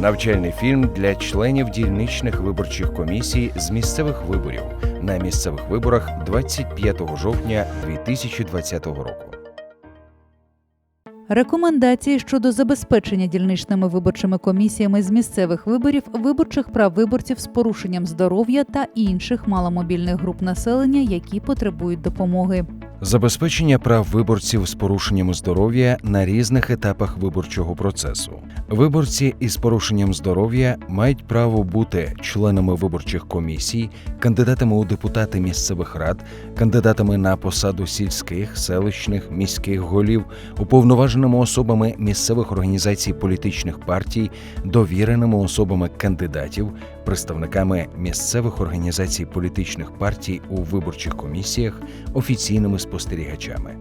Навчальний фільм для членів дільничних виборчих комісій з місцевих виборів на місцевих виборах 25 жовтня 2020 року. Рекомендації щодо забезпечення дільничними виборчими комісіями з місцевих виборів виборчих прав виборців з порушенням здоров'я та інших маломобільних груп населення, які потребують допомоги. Забезпечення прав виборців з порушенням здоров'я на різних етапах виборчого процесу. Виборці із порушенням здоров'я мають право бути членами виборчих комісій, кандидатами у депутати місцевих рад, кандидатами на посаду сільських, селищних, міських голів, уповноваженими особами місцевих організацій політичних партій, довіреними особами кандидатів, представниками місцевих організацій політичних партій у виборчих комісіях, офіційними спостерігачами.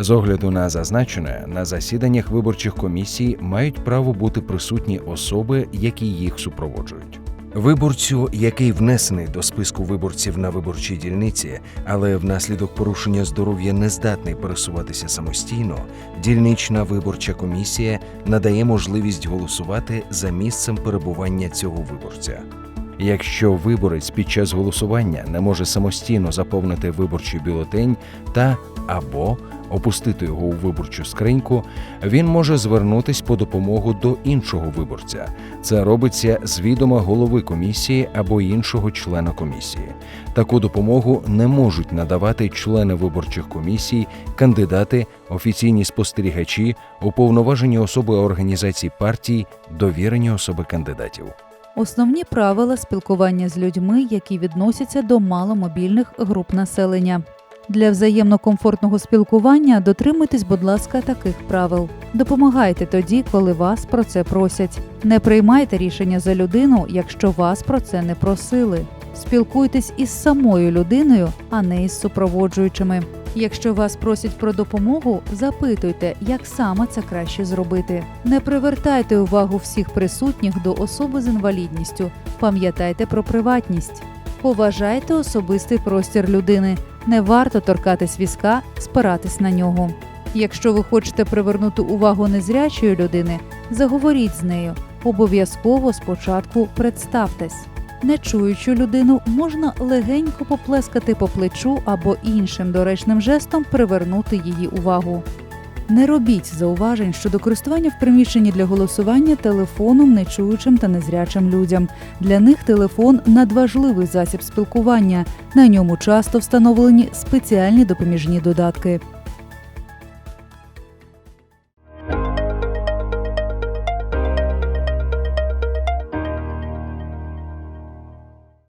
З огляду на зазначене, на засіданнях виборчих комісій мають право бути присутні особи, які їх супроводжують. Виборцю, який внесений до списку виборців на виборчій дільниці, але внаслідок порушення здоров'я не здатний пересуватися самостійно, дільнична виборча комісія надає можливість голосувати за місцем перебування цього виборця. Якщо виборець під час голосування не може самостійно заповнити виборчий бюлетень та або опустити його у виборчу скриньку, він може звернутись по допомогу до іншого виборця. Це робиться з відома голови комісії або іншого члена комісії. Таку допомогу не можуть надавати члени виборчих комісій, кандидати, офіційні спостерігачі, уповноважені особи організацій партій, довірені особи кандидатів. Основні правила спілкування з людьми, які відносяться до маломобільних груп населення. Для взаємно комфортного спілкування дотримуйтесь, будь ласка, таких правил. Допомагайте тоді, коли вас про це просять. Не приймайте рішення за людину, якщо вас про це не просили. Спілкуйтесь із самою людиною, а не із супроводжуючими. Якщо вас просять про допомогу, запитуйте, як саме це краще зробити. Не привертайте увагу всіх присутніх до особи з інвалідністю. Пам'ятайте про приватність. Поважайте особистий простір людини. Не варто торкатись візка, спиратись на нього. Якщо ви хочете привернути увагу незрячої людини, заговоріть з нею. Обов'язково спочатку представтесь. Нечуючу людину можна легенько поплескати по плечу або іншим доречним жестом привернути її увагу. Не робіть зауважень щодо користування в приміщенні для голосування телефоном нечуючим та незрячим людям. Для них телефон надважливий засіб спілкування. На ньому часто встановлені спеціальні допоміжні додатки.